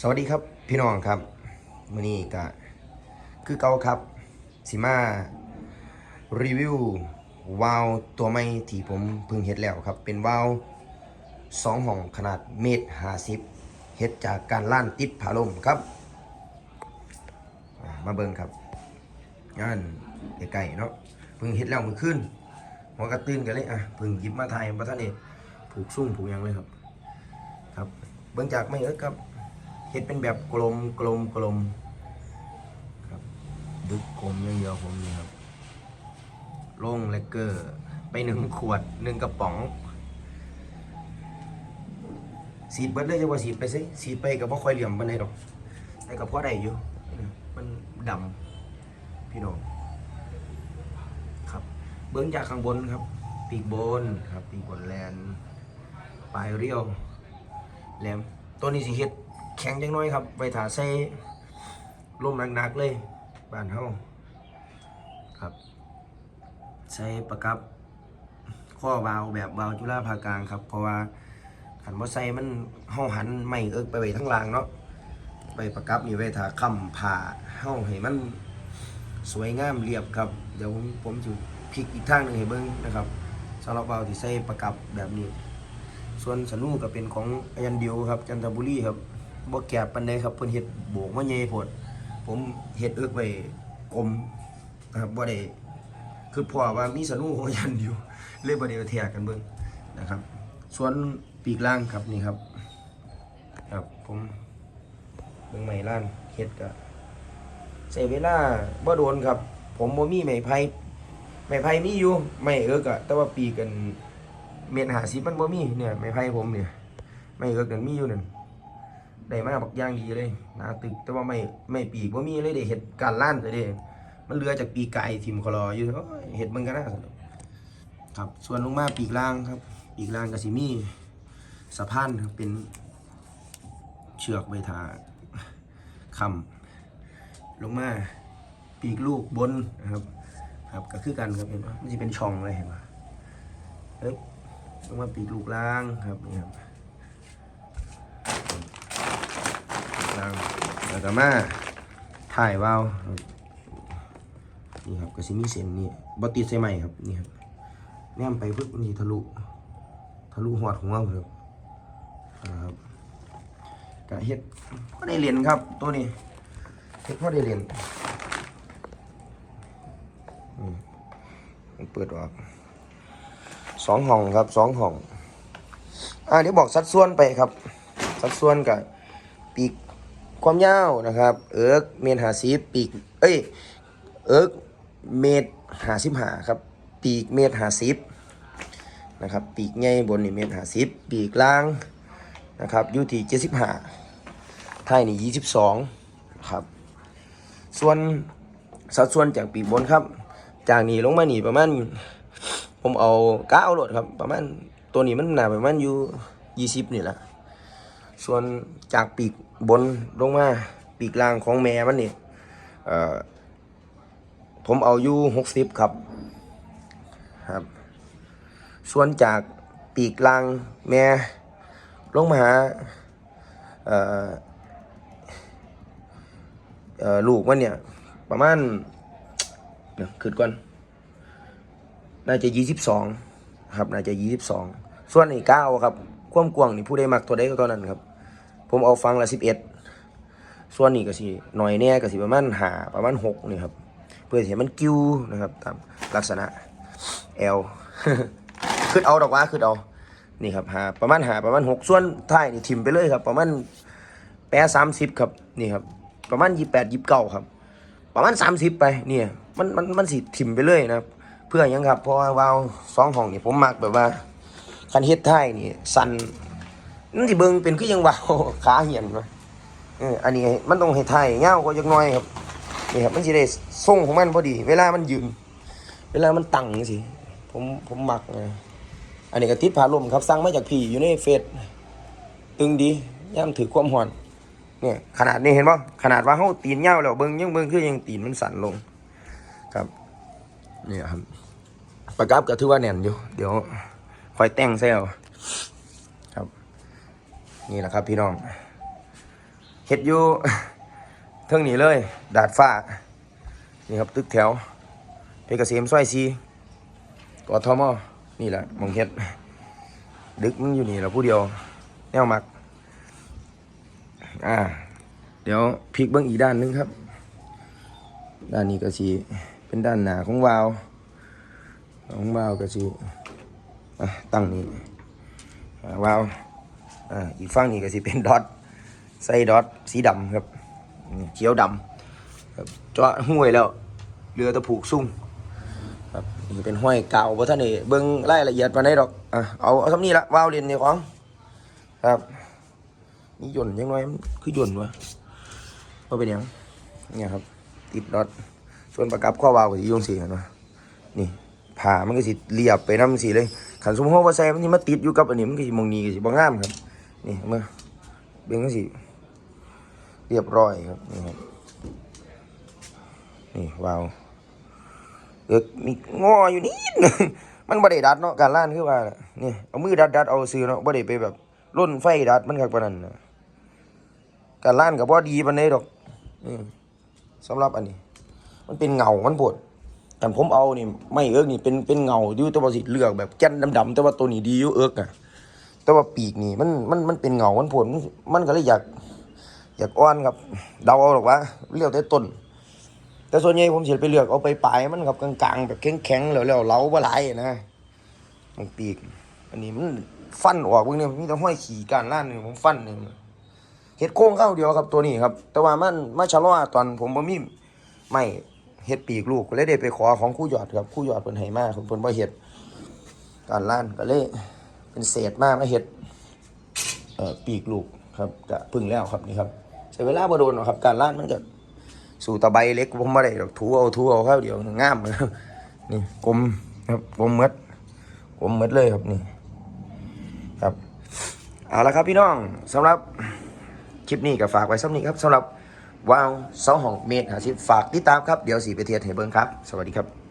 สวัสดีครับพี่น้องครับมื่อนี้ก็คือเก่าครับสิมารีวิววาล์วตัวใหม่ที่ผมเพิ่งเฮ็ดแล้วครับ เป็นวาล์วสองห้องขนาดเมตรห้าสิบเฮ็ดจากการล่านติดผาลมครับ มาเบิ่งครับงานไก่ๆเนาะเพิ่งเฮ็ดแล้วมื่อคืนหัวกระตื้นกันเลยอะเพิ่งหยิบมาถ่ายมาท่านเองผูกซุ่มผูกยังเลยครับ ครับ เบิ่งจากไม่เอิครับ เฮ็ดเป็นแบบกลมกลมกลมครับ ดึกกลมเยอะๆผมนี่ครับลงเลกเกอร์ ไปหนึ่งขวดหนึ่งกระป๋องสีดเบิดเลยจะว่าสีดไปซิสีดไปกับพ่ค่อยเหลี่ยมปานใดดอกแต่กับพ่อได้อยู่ มันดำพี่น้องครับ เบิ้งจากข้างบนครับ ปีกบนครับ ปีกบนแลนปลายเรียวแหลมตัวนี้สิเฮ็ด ข็งจังน้อยครับไปถาใส่ลมหนักๆเลยบ้านเฮาครับใส่ประกับข้อวาวแบบวาวจุฬาภากลางครับ เพราะว่าขันบ่ใส่มันเฮาหันไม่เอิกไปไว้ทั้งล่างเนาะไปประกับนี่ไว้ถาค้ำผ่าเฮาให้มันสวยงามเรียบครับ เดี๋ยวผมผมจะพลิกอีกทางหนึงให้เบิ่งนะครับสำหรับวาวที่ใส่ประกับแบบนี้ ส่วนสนูก็เป็นของอายันเดียวครับ จันทบุรีครับ บ่แก่ปานใดครับเพิ่นเฮ็ดโบกมาใหญ่โพดผมเฮ็ดเอิกไว้กลมนะครับบ่ได้คือพ่อว่ามีสนุของยันอยู่เลยบ่ได้เอาแทกกันเบิ่งนะครับ ส่วนปีกล่างครับนี่ครับ ครับผมเบิ่งไม้ล่างเฮ็ดก็ใช้เวลาบ่โดนครับ ผมบ่มีไม้ไผ่ไม้ไผ่มีอยู่ไม้เอิกอะแต่ว่าปีกกันเมตร50มันบ่มีเนี่ยไม้ไผ่ผมเนี่ยไม้เอิกนั่นมีอยู่นั่น ได้มาบักย่างดีเลยนาตึกแต่ว่าไม่ไม่ปีกว่ามีเลยได้เห็ดการล้านเลยเด้มันเหลือจากปีกไก่ทิมคลออยู่เห็ดมันก็น่าสนุกครับส่วนลงมาปีกล่างครับ ปีกล่างก็สิมี่สะพานครับเป็นเชือกใบทาคำลงมาปีกลูกบนนะครับ ครับก็คือกันครับเห็นไหมมันจะเป็นช่องเลยเห็นไหมเฮ้ยลงมาปีกลูกล่างครับนี่ครับ แล้วแล้วก็มาถ่ายวาวนี่ครับก็สิมีเส้นนี่บติดใส่ใหม่ครับนี่ครับแนมไปปึ๊บนี่ทะลุทะลุหัวของเราครับครับกะเฮ็ดพอได้เหรียญครับตัวนี้เฮ็ดพอได้เหรียญอืมเปิดออกสองห้องครับสองห้องอ่าเดี๋ยวบอกสัดส่วนไปครับ สัดส่วนกับปีก ความยาวนะครับ เอิร์กเมตรหาสิบปีก เอ้ย เอิร์กเมตรหาสิบหาครับ ปีกเมตรหาสิบนะครับ ปีกใหญ่บนนี่เมตรหาสิบปีกล่างนะครับอยู่ที่เจ็ดสิบห้าไทยนี่ยี่สิบสองครับ ส่วนสัดส่วนจากปีกบนครับ จากนี้ลงมานี่ประมาณ ผมเอาก้าเอาโหลดครับ ประมาณตัวนี้มันหนาประมาณอยู่ยี่สิบนี่แหละ ส่วนจากปีกบนลงมาปีกล่างของแม่มันนี่ผมเอาอยู่หกสิบครับครับ ส่วนจากปีกล่างแม่ลงมาหาลูกมันเนี่ย ประมาณเดี๋ยวคืดก่อน น่าจะยี่สิบสองครับ น่าจะยี่สิบสองส่วนอีกเก้าครับ ความกว้างนี่ผู้ใดมักตัวใดก็ตัวนั้นครับ ผมเอาฟังละสิบเอ็ดส่วนนี้ก็สิหน่อยแน่ก็สิประมาณหาประมาณหกนี่ครับ เพื่อที่ให้มันกิ้วนะครับ ตามลักษณะ L ขึ้นเอาดอกว่าขึ้นเอานี่ครับหาประมาณหาประมาณหกส่วนท้ายนี่ทิมไปเลยครับ ประมาณแปดสามสิบครับนี่ครับ ประมาณยี่แปดยี่เก้าครับ ประมาณสามสิบไปเนี่ยมันมันมันสิทิมไปเลยนะครับ เพื่อยังครับเพราะว่าวสองห้องนี่ผมมักแบบว่า คันเฮ็ดท้ายนี่ สันนั่นที่เบิ่งเป็นคือยังว่าขาเหี่ยนวะเอออันนี้มันต้องให้ท้ายยากว่าจักหน่อยครับนี่ครับมันสิได้ทรงของมันพอดี เวลามันยืนเวลามันตั้งจังซี่ผมผมมักนะอันนี้ก็ติดผาลมครับสั่งมาจากพี่อยู่ในเฟซตึงดีย่ามถือความหอนเนี่ยขนาดนี้เห็นบ่ขนาดว่าเฮาตีนยาแล้วเบิ่งยังเบิ่งคือยังตีนมันสั่นลงครับนี่ครับประกับก็ถือว่าแน่นอยู่ เดี๋ยว คอยแต่งเซลครับ นี่แหละครับพี่น้องเฮ็ดอยู่เทิงนี้เลย ดาดฟ้า นี่ครับตึกแถว เพชรเกษมซอยซีกอทมอนี่แหละมองเฮ็ด ดึกมันอยู่นี่แหละผู้เดียว แนวมัก อ่า เดี๋ยวพลิกเบิ้งอีกด้านนึงครับ ด้านนี้ก็สีเป็นด้านหนาของวาว ของวาวก็สี ตั้งนี้อ่าวาวอีกฝั่งนี้ก็สีเป็นดอทใส่ดอทสีดำครับเขียวดำครับเจาะห้วยแล้วเรือตะผูกซุ่มครับนี่เป็นห้วยเก่าเพราะท่านนี่เบิ้งรายละเอียดมาได้ดอกอะเอาเอาทำนี้ละวาวเรียนนี่ของครับนี่หย่นยังน้อยมันคือหย่นวะว่าเป็นหยังเนี่ยครับ ติดน็อตส่วนประกับข้อวาวก็ยุ่งสีกันวะนี่ผ่ามันก็สิเรียบไปน้ำสีเลย ขันสมมติว่าใส่มันนี่มาติดอยู่กับอันนี้มันก็สิมองนี้ก็สิบ่งงามครับ นี่มื่อเบ่งก็สิเรียบร้อยครับนี่ครับนี่วาวเอกมีงออยู่นิดนึงมันบ่ได้ดัดเนาะการล่านคือว่าเนี่เอามือดัดดัดเอาซื้อเนาะบ่ได้ไปแบบล่นไฟดัดมันคักปานนั้นนะการล่านก็บ่ดีปานใดดอกอืมสำหรับอันนี้ มันเป็นเงามันปวด แต่ผมเอานี่ไม่เอิกนี่เป็นเป็นเงาอยู่แต่ว่าสิเลือกแบบแก่นดำๆแต่ว่าตัวนี้ดีอยู่เอิกอะแต่ว่าปีกนี่มันมันมันเป็นเงามันปวดมันก็เลยอยาก อยากอ้อนครับเดาเอาหรอกว่าเลือกแต่ต้น แต่ส่วนใหญ่ผมเสิไปเลือกเอาไปปลายมันครับกลางๆแบบแข็งๆแล้วแล้วเล้าบ่หลายอะนะมันปีก อันนี้มันฟันออกเบิ่งเนี่ยมีแต่ห้อยขี่การล่านนี่ผมฟันนี่เฮ็ดโค้งเข้าเดียวครับตัวนี้ครับ แต่ว่ามันมาชะลอตอนผมบ่มีไม่ เฮ็ดปีกลูกเลยได้ไปขอของคู่ยอดครับคู่ยอดเพิ่นให้มาเพิ่นบ่เฮ็ดการล้านก็เลยเป็นเศษมากมาเฮ็ดเอ่อปีกลูกครับก็พึ่งแล้วครับนี่ครับใช้เวลาบ่โดนหรอกครับ การล้านมันก็สู่ตะไบเล็กผมบ่ได้ดอกถูเอาถูเอาเข้าเดียวงามเลยนี่กลมครับกลมหมดกลมหมดเลยครับนี่ ครับเอาละครับพี่น้องสำหรับคลิปนี้ก็ฝากไว้สักนี้ครับสำหรับ วาวเสาห้องเมตรหาสิฝากติดตามครับ เดี๋ยวสีไปเทียนให้เบิ้งครับ สวัสดีครับ